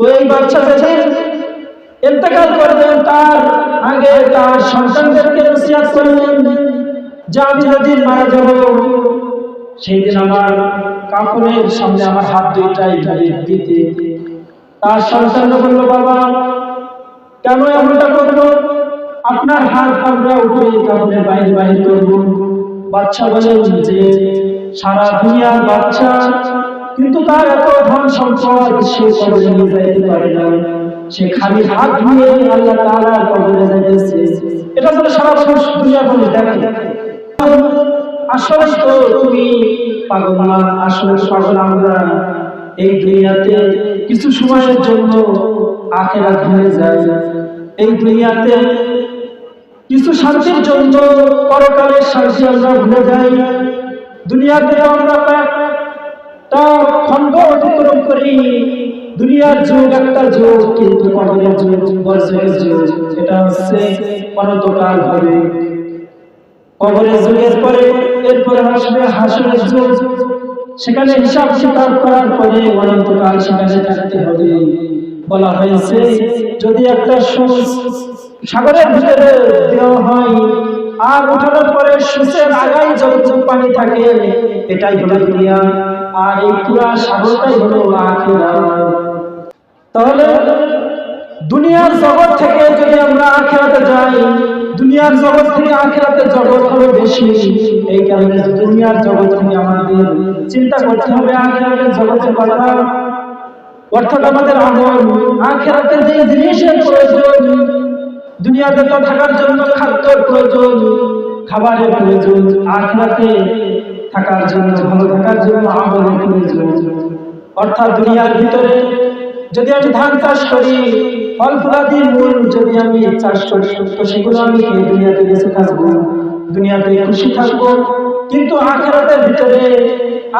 তো এই বাচ্চা যেদিন ইন্তেকাল করবেন তার আগে তার সন্তানদেরকে নসিহত করলেন যে আমি যেদিন মারা যাব সেই দিন আমার কাপড়ের সামনে আমার হাত দুইটাই দিতে। তার সন্তান বলল, বাবা, কেন এমনটা করব আপনার হাত আমরা উপরে কাপড়ের বাইরে বাইরে করব। বাচ্চা বলেন যে, সারা দুনিয়ার বাচ্চা কিন্তু তার এত ধন সম্পদ সে কবরে নিয়ে যাইতে পারে না সে খালি হাত ধুয়ে আল্লাহ তাআলার কবরে যাইতেছে। এটা তো সারা দুনিয়ার মানুষ দেখে। আসলে তো তুমি পাগল না, আসলে পাগল আমরা। এই দুনিয়াতে কিছু সময়ের জন্য আখেরাত হয়ে যায় এই দুনিয়াতে কিছু শান্তির জন্য পরকালের শান্তি আমরা ভুলে যাই। দুনিয়াতে আমরা অতিক্রম করি। দুনিয়ার যুগ একটা যুগ, কিন্তু কবরের যুগ বর্ষের যুগ এটা হচ্ছে অনন্তকাল হবে। কবরের যুগের পরে, এরপরে আসবে হাসরের যুগ। সেখানে হিসাব স্বীকার করার পরে অনন্তকাল সেখানে থাকতে হবে। বলা হয়েছে, যদি একটা সাগরের ভিতরে দেওয়া হয়, আর উঠানোর পরে সুচের আগায় যতটুকু পানি থাকে, এটাই হলো দুনিয়া। আর এই পুরা সাগরটাই হলো তাহলে দুনিয়ার জগৎ থেকে যদি আমরা আখেরাতে যাই, দুনিয়ার জগৎ থেকে আখেরাতে জগৎ হবে বেশি। এই কারণে দুনিয়ার জগৎ থেকে আমাদের চিন্তা করতে হবে, আখেরাতের জগতের কথা। অর্থাৎ আমাদের আমল আখেরাতের যে জিনিসের প্রয়োজন, দুনিয়াতে তো থাকার জন্য খাদ্যর প্রয়োজন, খাবারের প্রয়োজন, আখেরাতে থাকার জন্য, ভালো থাকার জন্য আমলের প্রয়োজন অর্থাৎ দুনিয়ার ভিতরে যদি আমি ধান চাষ করি, ফল ফলাদি মূল যদি আমি চাষ করি, তো সেগুলো আমি এই দুনিয়াতে বেঁচে থাকব? দুনিয়াতে খুশি থাকব? কিন্তু আখেরাতের ভিতরে,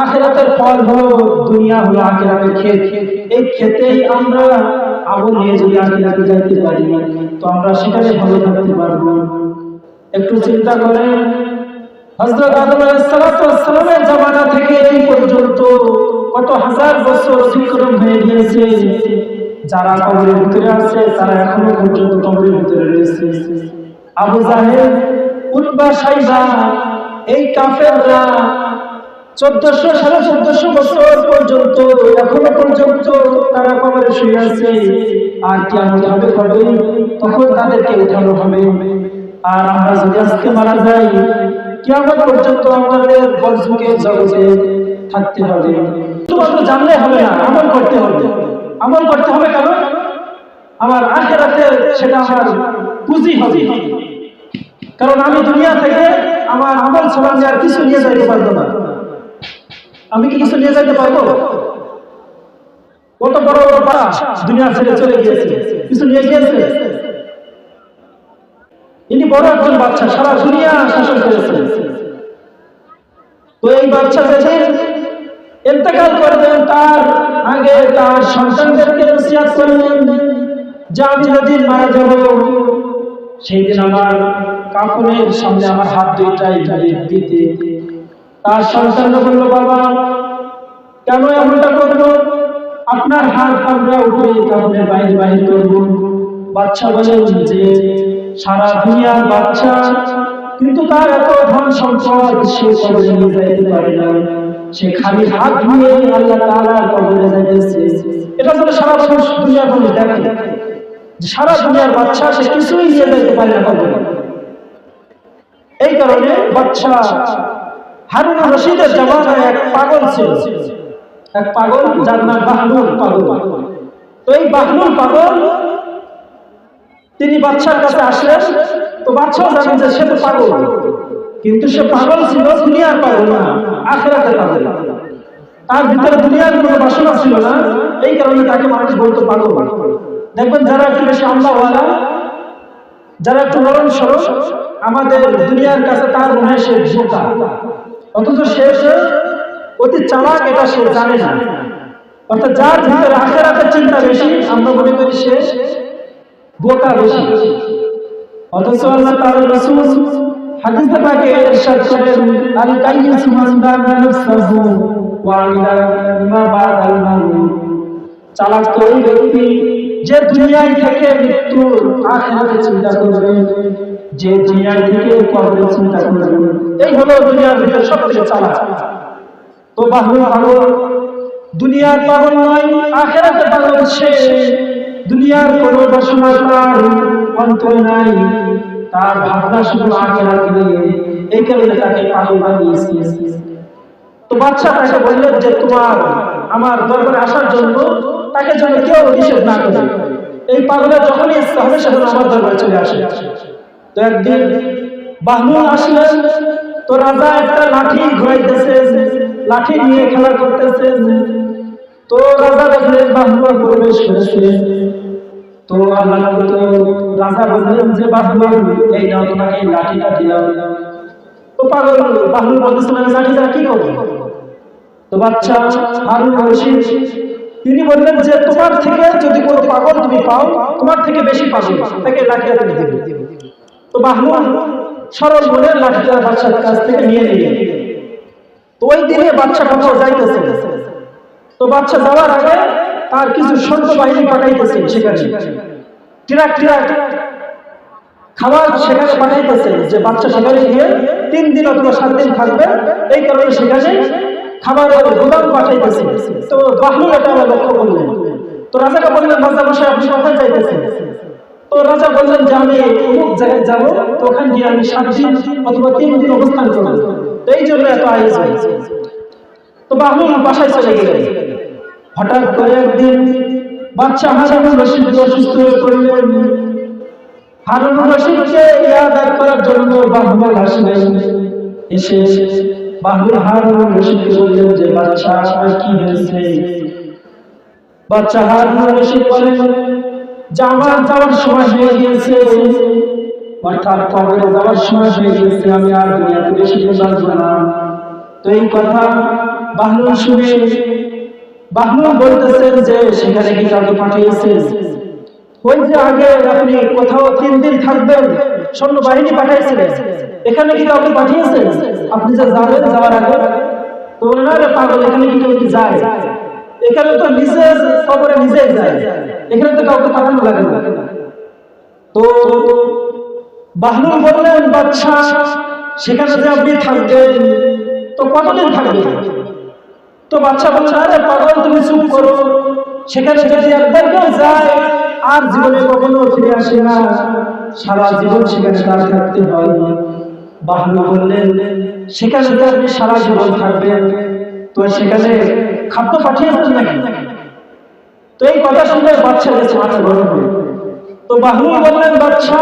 আখেরাতের ফল হলো দুনিয়া হলো আখেরাতের ক্ষেত। এই ক্ষেতেই আমরা আমল নিয়ে যদি আখেরাতে যাইতে পারি, তো আমরা সেখানে ভালো থাকতে পারব। একটু চিন্তা করেন হযরত আদম আলাইহিস সালামের জামানা থেকে এই পর্যন্ত কত হাজার বছর অতিক্রম হয়ে গিয়েছে। যারা কবরের ভিতরে আছে, তারা এখনও পর্যন্ত কবরের ভিতরে রয়েছে। আবু জাহেল, উতবা সাইবা এই কাফেররা চোদ্দশো, সাড়ে চোদ্দশো বছর পর্যন্ত, এখনও পর্যন্ত তারা কবরে শুয়ে আছে। আর কেমন হবে কবে? তখন তাদেরকে উঠানো হবে। আর আমরা যদি আজকে মারা যাই কেমন পর্যন্ত আমাদের বলযুগের জগতে থাকতে হবে। শুধুমাত্র জানলে হবে না, আমল করতে হবে। আমল করতে হবে কেন? আমার আখেরাতে সেটা আমার পুঁজি হবে। কারণ আমি দুনিয়া থেকে আমার আমল সমান আর কিছু নিয়ে যাইতে পারব না। আমি কি কিছু নিয়ে যাইতে পারব? কত বড় বড় পাড়া দুনিয়া ছেড়ে চলে গিয়েছে। কিছু নিয়ে গিয়েছে? ইনি বড় একজন বাচ্চা, সারা দুনিয়া শাসন করেছে তো এই বাচ্চা যেদিন ইন্তেকাল করবেন তার আগে তার সন্তানদেরকে নসিহত করলেন যে আমি যেদিন মারা যাব সেই দিন আমার কাপড়ের সামনে আমার হাত দুইটাই দিতে। তার সন্তান বলল, বাবা, কেন এমনটা করব আপনার হাত আমরা উপরে কাপড়ের বাইরে বাইরে করব। বাচ্চা বলেন যে সারা দুনিয়ার বাচ্চা, কিন্তু তার এত ধন সম্পদ সে কবরে নিয়ে যাইতে পারে না। সে খালি হাত ধুয়ে আল্লাহ তাআলার কবরে যাইতেছে। এটা তো সারা মানুষ দুনিয়ার দেখে সারা দুনিয়ার বাচ্চা সে কিছুই নিয়ে যাইতে পারে না কবরে। এই কারণে বাচ্চা হারুন রশিদের জামানায় এক পাগল ছিল। এক পাগল যার নাম বাহলুল পাগল। তো এই বাহলুল পাগল তিনি বাচ্চার কাছে আসলেন, তো বাচ্চাও জানেন যে সে তো পাগল। কিন্তু সে পাগল ছিল, দুনিয়ার পাগল না, আখেরাতে পাগল। তার ভিতরে দুনিয়ার কোনো বাসনা ছিল না, এই কারণে তাকে মানুষ বলতো পাগল। দেখবেন যারা একটু বেশি আল্লাহওয়ালা, যারা একটু নরম সরস আমাদের দুনিয়ার কাছে তার মনে হয় সে বোকা অথচ সে অতি চালাক, এটা সে জানে না। অর্থাৎ যার ভিতরে আখেরাতের চিন্তা বেশি, আমরা মনে করি সে বোকা বেশি অথচ আল্লাহ তাআলা রাসূল হাদিসে পাকে ইরশাদ করেন, আল কাইয়িস মান দানা নাফসাহু ওয়া আমিলা বিমা বাদাল মাউত। চালাক তো ওই ব্যক্তি যে দুনিয়ায় থেকে মৃত্যুর আখেরাতে চিন্তা করবে, যে দুনিয়ার থেকে কবরের চিন্তা করবে। এই হলো দুনিয়ার ভিতরে সব থেকে চালাক। তো বাহুল পাগল দুনিয়ার পাগল নয়, আখেরাতে পাগল সে দুনিয়ার কোন বাসনা তার অন্তরে নাই। তার ভাবনা শুধু আখেরাত নিয়ে এই কারণে তাকে পাগল বানিয়েছে। তো বাচ্চা তাকে বললেন যে, তোমার, আমার দরবারে আসার জন্য তাকে যেন কেউ নিষেধ না করে। এই পাগলা যখনই ইচ্ছা হবে সেজন্য আমার দরবারে চলে আসে। তো একদিন বাহমুন আসলেন তো রাজা একটা লাঠি ঘুরাইতেছে, লাঠি নিয়ে খেলা করতেছে। তো রাজা দেখলেন বাহমুন প্রবেশ করেছে তো আল্লাহ তো রাজা বললেন যে বাহমুন এই নাও, তোমাকে লাঠিটা দিলাম। তো পাগল কি করব? তো বাচ্চা তিনি বললেন যে, তোমার থেকে যদি কোনো পাগল তুমি পাও, তোমার থেকে বেশি পাগল, তাকে লাঠিটা তুমি দেবে। তো বাহমুন সরল মনে লাঠিটা বাচ্চার কাছ থেকে নিয়ে নিলেন। তো ওই দিনে বাচ্চা কোথাও যাইতেছে তো বাচ্চা যাওয়ার আগে তার কিছু সৈন্য বাহিনী পাঠাইতেছে সেখানে। খাবার সেখানে পাঠাইতেছে যে বাচ্চা সেখানে গিয়ে তিন দিন অথবা সাত দিন থাকবে। এই কারণে সেখানে খাবারের পাঠাইতেছে। তো বাহলুল এটা আমার লক্ষ্য করলেন। তো বললেন রাজা বসে আপনি কোথায় যাইতেছেন? তো রাজা বললেন যে, আমি অমুক জায়গায় যাব, তো ওখানে গিয়ে আমি সাত দিন অথবা তিন দিন অবস্থান করব। এই জন্য এত আয়োজন। তো বাহলুল বাসায় চলে গেলেন। হঠাৎ করে একদিন বাচ্চা হাসানুর রশিদ অসুস্থ হয়ে পড়লেন। হারুন রশিদকে ইয়াদ করার জন্য বাহলুল আসলেন এসে বাহলুল হারুন রশিদকে বললেন যে, বাচ্চা কি হয়েছে? বাচ্চা হারুন রশিদ বলেন আমার যাওয়ার সময় হয়ে গিয়েছে। অর্থাৎ কবরে যাওয়ার সময় হয়ে গিয়েছে। আমি আর দুনিয়াতে বেশি দিন না। তো এই কথা বাহলুল শুনে বাহলুল বলতেছেন যে সেখানে কি কাউকে পাঠিয়েছেন? ওই যে আগে আপনি কোথাও তিন দিন থাকবেন সৈন্য বাহিনী পাঠাইছিলেন, এখানে কি কাউকে পাঠিয়েছেন? আপনি যে যাবেন যাওয়ার আগে, তো পাগল, এখানে কি কেউ যায়? এখানে তো নিজে কবরে নিজেই যায়, এখানে তো কাউকে পাঠানো লাগে না। তো বাহলুল বললেন বাচ্চা সেখানে যে আপনি থাকবেন, তো কতদিন থাকবেন? তো বাচ্চা বলছে, আরে পাগল, তুমি চুপ করো। সেখানে যদি একবার কেউ যায়, আর জীবনে কখনো ফিরে আসে না। সারা জীবন সেখানে তার থাকতে হয়। বাহলু বললেন সেখানে তো আপনি সারা জীবন থাকবেন। তো সেখানে খাদ্য পাঠিয়েছেন নাকি? তো এই কথা শুনে বাচ্চা গেছে মাথা গরম হয়ে তো বাহলুল বললেন, বাচ্চা,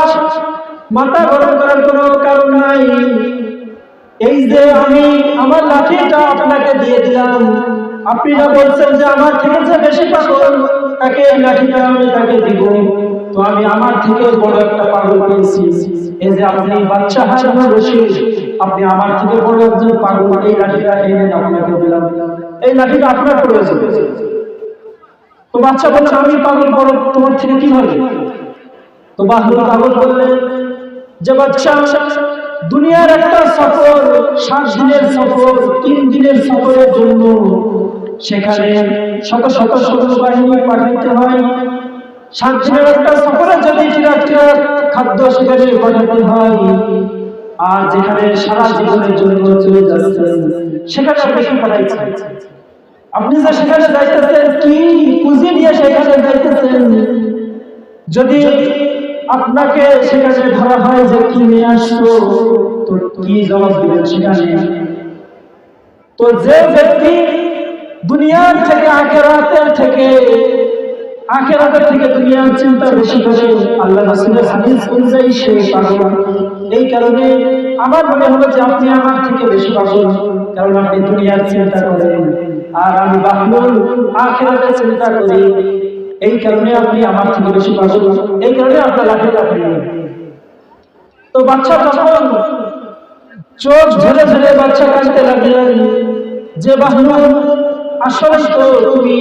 মাথা গরম করার কোনো কারণ নাই। এই যে আমি আমার লাঠিটা আপনাকে দিয়ে দিলাম, আপনি না বলছেন যে আমার থেকে যে বেশি পাগল, তাকে এই লাঠিটা আমি তাকে দিব। তো আমি আমার থেকে বড় একটা পাগল পেয়েছি। এই যে আপনি বাচ্চা হারানো বেশি আপনি আমার থেকে বড় একজন পাগল, এই লাঠিটা এনে আপনাকে দিলাম। এই লাঠিটা আপনার প্রয়োজন। তো বাচ্চা বলছে আমি পাগল, বড়, তোমার থেকে কি হবে? তো বাহলুল পাগল বললেন, যে বাচ্চা দুনিয়ার একটা সফর, সাত দিনের সফর, তিন দিনের সফরের জন্য। সেখানে শত শত সৈন্য বাহিনী পাঠাইতে হয়। সাত দিনের একটা সফরে যদি খাদ্য সেখানে পাঠাতে হয়, আর যেখানে সারা জীবনের জন্য চলে যাচ্ছেন, সেখানে কি পাঠাইছেন? আপনি যে সেখানে যাইতেছেন, কি পুঁজি নিয়ে সেখানে যাইতেছেন? যদি আপনাকে সেখানে ধরা হয় যে কি নিয়ে আসতো তো কি জবাব দিবেন সেখানে? তো যে ব্যক্তি দুনিয়ার থেকে, আখেরাতের থেকে আখেরাতের থেকে দুনিয়ার চিন্তা বেশি করে, আল্লাহ রাসূলের হাদিস অনুযায়ী সে পাগল। এই কারণে আমার মনে হলো যে আপনি আমার থেকে বেশি পাগল, কারণ আপনি দুনিয়ার চিন্তা করেন। আর আমি বাহলুল আখেরাতের চিন্তা করি। এই কারণে আপনি আমার থেকে বেশি পাগল। এই কারণে আপনার লাঠি লাঠি তো বাচ্চা যখন চোখ ঝেড়ে ঝেড়ে বাচ্চা কাঁদতে লাগলেন। যে বাহলুল আসলে তো তুমি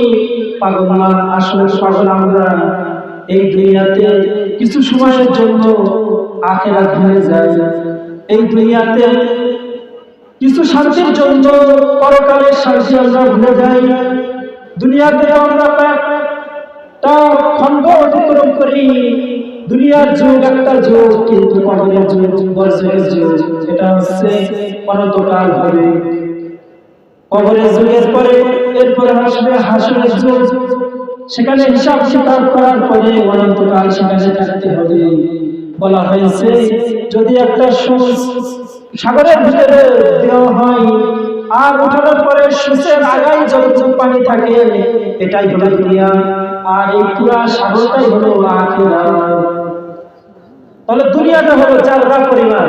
পাগল না, আসলে পাগল আমরা। এই দুনিয়াতে কিছু সময়ের জন্য আখেরাত ভুলে যায় এই দুনিয়াতে কিছু শান্তির জন্য পরকালের শান্তি আমরা ভুলে যাই। দুনিয়াতে আমরা তা খণ্ড অতিক্রম করি। দুনিয়ার যুগ একটা যুগ, কিন্তু কবরের যুগ বর্ষের যুগ, এটা হচ্ছে অনন্তকাল হবে। কবরের যুগের পরে, এরপরে আসবে হাসনের যুগ। সেখানে হিসাব কিতাব করার পরে অনন্তকাল সেখানে থাকতে হবে। বলা হয়েছে, যদি একটা সুচ সাগরের ভিতরে দেওয়া হয়, আর ওঠানোর পরে সুচের আগাই যতটুকু পানি থাকে, এটাই হলো দুনিয়া। আর এই পুরা সাগরটাই হলো তাহলে দুনিয়াটা হলো চাররা পরিমাণ,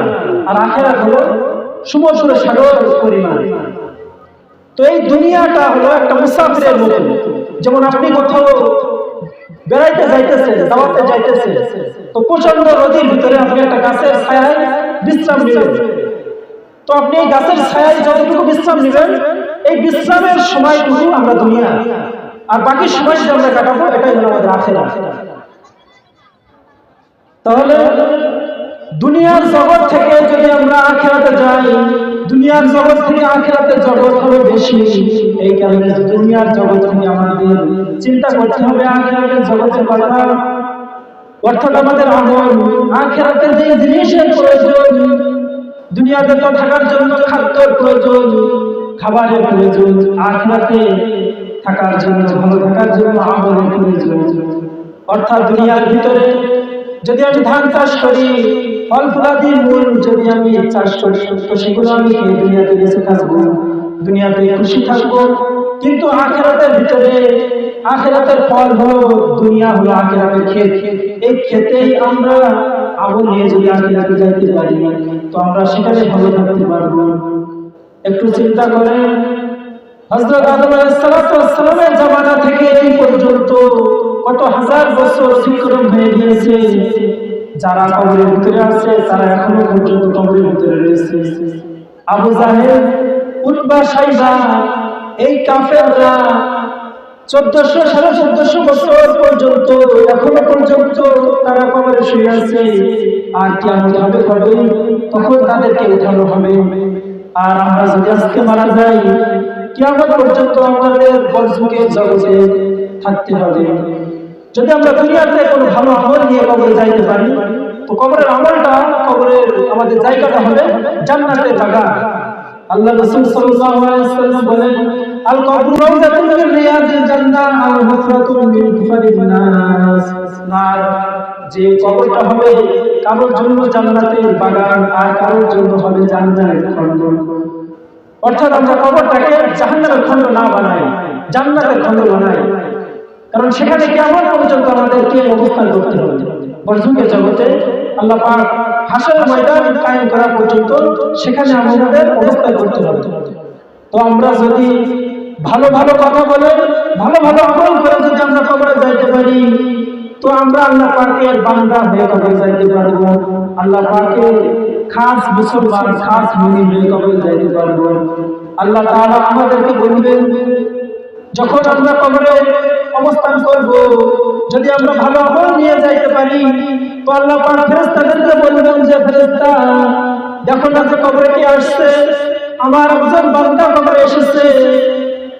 আর আখেরা হলো সমুদ্র সাগর পরিমাণ। তো এই দুনিয়াটা হলো একটা মুসাফিরের মতো। যেমন আপনি কোথাও বেড়াইতে যাইতেছেন, দাওয়াতে যাইতেছেন, তো প্রচণ্ড নদীর ভিতরে আপনি একটা গাছের ছায়ায় বিশ্রাম নেবেন। তো আপনি এই গাছের ছায়ায় যতটুকু বিশ্রাম নেবেন, এই বিশ্রামের সময়টুকু আমরা দুনিয়া। আর বাকি সময় যে আমরা কাটাবো এটাই হলো আমাদের আখেরা তাহলে দুনিয়ার জগৎ থেকে যদি আমরা আখেরাতে যাই, দুনিয়ার জগৎ থেকে আখেরাতে জগৎ হবে বেশি। এই কারণে দুনিয়ার জগৎ থেকে আমাদের চিন্তা করতে হবে, আখেরাতের জগতের কথা। অর্থাৎ আমাদের আমল আখেরাতে যে জিনিসের প্রয়োজন, দুনিয়াতে তো থাকার জন্য খাদ্যের প্রয়োজন, খাবারের প্রয়োজন, আখেরাতে থাকার জন্য, ভালো থাকার জন্য আমলের প্রয়োজন অর্থাৎ দুনিয়ার ভিতরে যদি আমি ধান চাষ করি, ফল ফুলাদি মূল যদি আমি চাষ করি, তো সেগুলো আমি খেয়ে দুনিয়াতে বেঁচে থাকব? দুনিয়াতে খুশি থাকব? কিন্তু আখেরাতের ভিতরে আখেরাতের ফল হলো দুনিয়া হলো আখেরাতের ক্ষেত। এই ক্ষেতেই আমরা আগুন নিয়ে যদি আখেরাতে যাইতে পারি, তো আমরা সেখানে ভালো থাকতে পারব একটু চিন্তা করেন হযরত আদম আলাইহিস সালামের জামানা থেকে এই পর্যন্ত কত হাজার বছর অতিক্রম হয়ে গিয়েছে। যারা কবরের ভিতরে আছে, তারা এখনও পর্যন্ত কবরের ভিতরে রয়েছে। আবু জাহেল, উতবা সাইবা, এই কাফেররা চোদ্দশো, সাড়ে চোদ্দশো বছর পর্যন্ত, এখনও পর্যন্ত তারা কবরে শুয়ে আছে। আর কেমন হবে কবে? তখন তাদেরকে উঠানো হবে। আর আমরা যদি আজকে মারা যাই কেমন পর্যন্ত আমাদের জগতে থাকতে হবে। যদি আমরা দুনিয়াতে কোনো ভালো আমল নিয়ে কবরে যাইতে পারি, তো কবরের আমলটা, কবরের আমাদের জায়গাটা হবে আল্লাহ রাসূল সাল্লাল্লাহু আলাইহি বলেন আল কবরু মিন আল হুফরাতুন মিন নাস। নার যে কবরটা হবে, কারোর জন্য জান্নাতের বাগান, আর কারোর জন্য হবে জান্নাতের অর্থাৎ আমরা কবরটাকে জাহান্নামের খন্ড না বানাই, জান্নাতের খন্ড বানাই। কারণ সেখানে কেমন পর্যন্ত আমাদেরকে অবস্থান করতে হবে। বর্জুকের জগতে আল্লাহ পাক হাসর ময়দান কায়েম করা পর্যন্ত সেখানে আমাদের অবস্থান করতে হবে। তো আমরা যদি ভালো ভালো কথা বলে ভালো ভালো আমল করে যদি আমরা কবরে যাইতে পারি, তো আমরা আল্লাহ পাকের বান্দা হয়ে কবরে যাইতে পারব। আল্লাহ পাকের খাস মুসলমান, খাস মুমিন হয়ে কবরে যাইতে পারব। আল্লাহ তাআলা আমাদেরকে বলবেন, যখন আমরা কবরে অবস্থান করব, যদি আমরা ভালো আমল নিয়ে যাইতে পারি, তো আল্লাহ পাক ফেরেশতাদেরকে বলবেন যে, ফেরেশতা যখন আজকে কবরে কি আসছে, আমার একজন বান্দা কবরে এসেছে।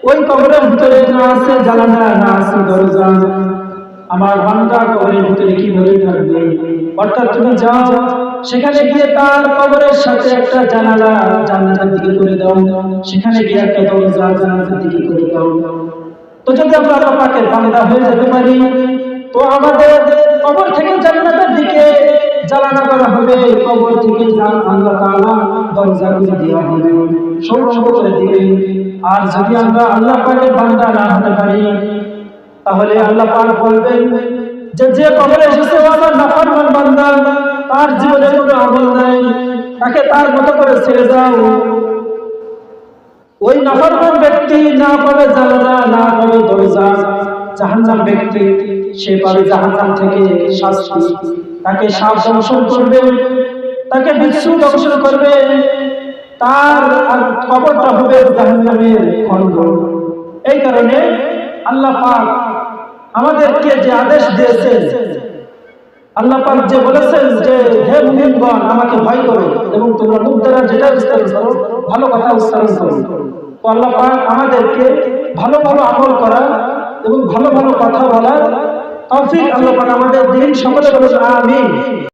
ওই কবরের ভিতরে না আছে জানালা, না আছে দরজা। আমার বান্দা কবরের ভিতরে কি বলে থাকবে? অর্থাৎ তুমি যাও সেখানে গিয়ে তার কবরের সাথে একটা জানালা জান্নাতের দিকে করে দাও। সেখানে গিয়ে একটা দরজা জান্নাতের দিকে করে দাও। তো যদি আমরা পাকের বান্দা হয়ে যেতে পারি, তো আমাদের কবর থেকে জান্নাতের দিকে জ্বালানা করা হবে। কবর থেকে আল্লাহ তাআলা দরজা দেওয়া হবে। করে দিবে। আর যদি আমরা আল্লাহ পাকের বান্দা না হতে পারি, তাহলে আল্লাহ পাক বলবেন যে যে কবরে এসেছে আমার নাফরমান বান্দা তার জীবনে কোনো আমল নাই, তাকে তার মতো করে ছেড়ে দাও। ওই নাফরমান ব্যক্তি না পাবে জানালা না পাবে দরজা। জাহান্নাম ব্যক্তি, সে পাবে জাহান্নাম থেকে শাস্তি। তাকে সাপ দংশন করবে, তাকে বিচ্ছু দংশন করবে। তার আর কবরটা হবে জাহান্নামের খন্ড এই কারণে আল্লাহ পাক আমাদেরকে যে আদেশ দিয়েছেন আল্লাহ পাক যে বলেছেন যে, হে মুমিনগণ, আমাকে ভয় করো এবং তোমরা মুখ দ্বারা যেটা উচ্চারণ করো, ভালো কথা উচ্চারণ করো। তো আল্লাহ পাক আমাদেরকে ভালো ভালো আমল করা এবং ভালো ভালো কথা বলার তৌফিক আল্লাহ পাক আমাদের দিন সকলে বলেছেন আমিন।